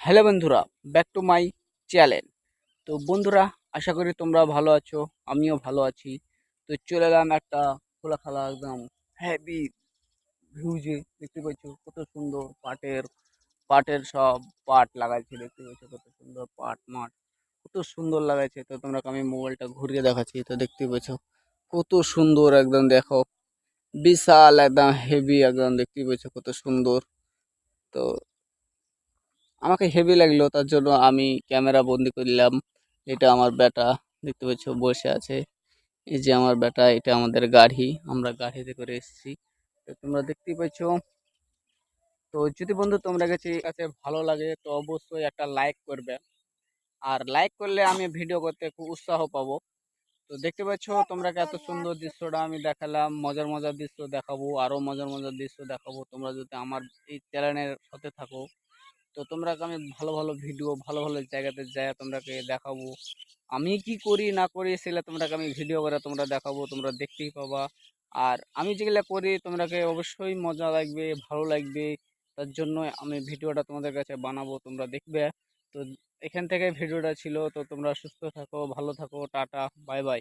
Hello বন্ধুরা, back to my channel. তো বন্ধুরা, আশা করি তোমরা ভালো আছো, আমিও ভালো আছি। তো চলে এলাম একটা খোলা খালা একদম হ্যাভি ভিউজে দেখতে পাচ্ছ, কত সুন্দর পাটের পাটের সব পাট লাগাইছে, দেখতে পাচ্ছ কত সুন্দর পাট মাঠ কত সুন্দর লাগাইছে। তো তোমরা আমি মোবাইলটা ঘুরিয়ে দেখাচ্ছি, তো দেখতে পাচ্ছ কত সুন্দর একদম দেখো, বিশাল একদম হেভি একদম দেখতে পাচ্ছ কত সুন্দর। তো আমাকে হেভি লাগল, তার জন্য আমি ক্যামেরা বন্দি করলাম এটা আমার বেটা দেখতে পাচ্ছ, বসে আছে। এই যে আমার বেটা এটা আমাদের গাড়ি, আমরা গাড়িতে করে এসেছি। তো তোমরা দেখতেই পাচ্ছ, তো যদি বন্ধু তোমরা কাছে কাছে ভালো লাগে, তো অবশ্যই একটা লাইক করবে। আর লাইক করলে আমি ভিডিও করতে খুব উৎসাহ পাবো। তো দেখতে পাচ্ছ, তোমরা এত সুন্দর দৃশ্যটা আমি দেখালাম। মজার মজার দৃশ্য দেখাবো আরও মজার মজার দৃশ্য দেখাবো। তোমরা যদি আমার এই চ্যানেলের সাথে থাকো তো তোমরা আমি ভালো ভালো ভিডিও ভালো ভালো জায়গাতে যায় তোমরাকে দেখাবো। আমি কি করি, না করি সেগুলো তোমরাকে আমি ভিডিও করে তোমরা দেখাবো, তোমরা দেখতেই পাবা। আর আমি যেগুলো করি, তোমরাকে অবশ্যই মজা লাগবে, ভালো লাগবে। তার জন্য আমি ভিডিওটা তোমাদের কাছে বানাবো, তোমরা দেখবে। তো এখান থেকে ভিডিওটা ছিল, তো তোমরা সুস্থ থাকো, ভালো থাকো, টাটা বাই বাই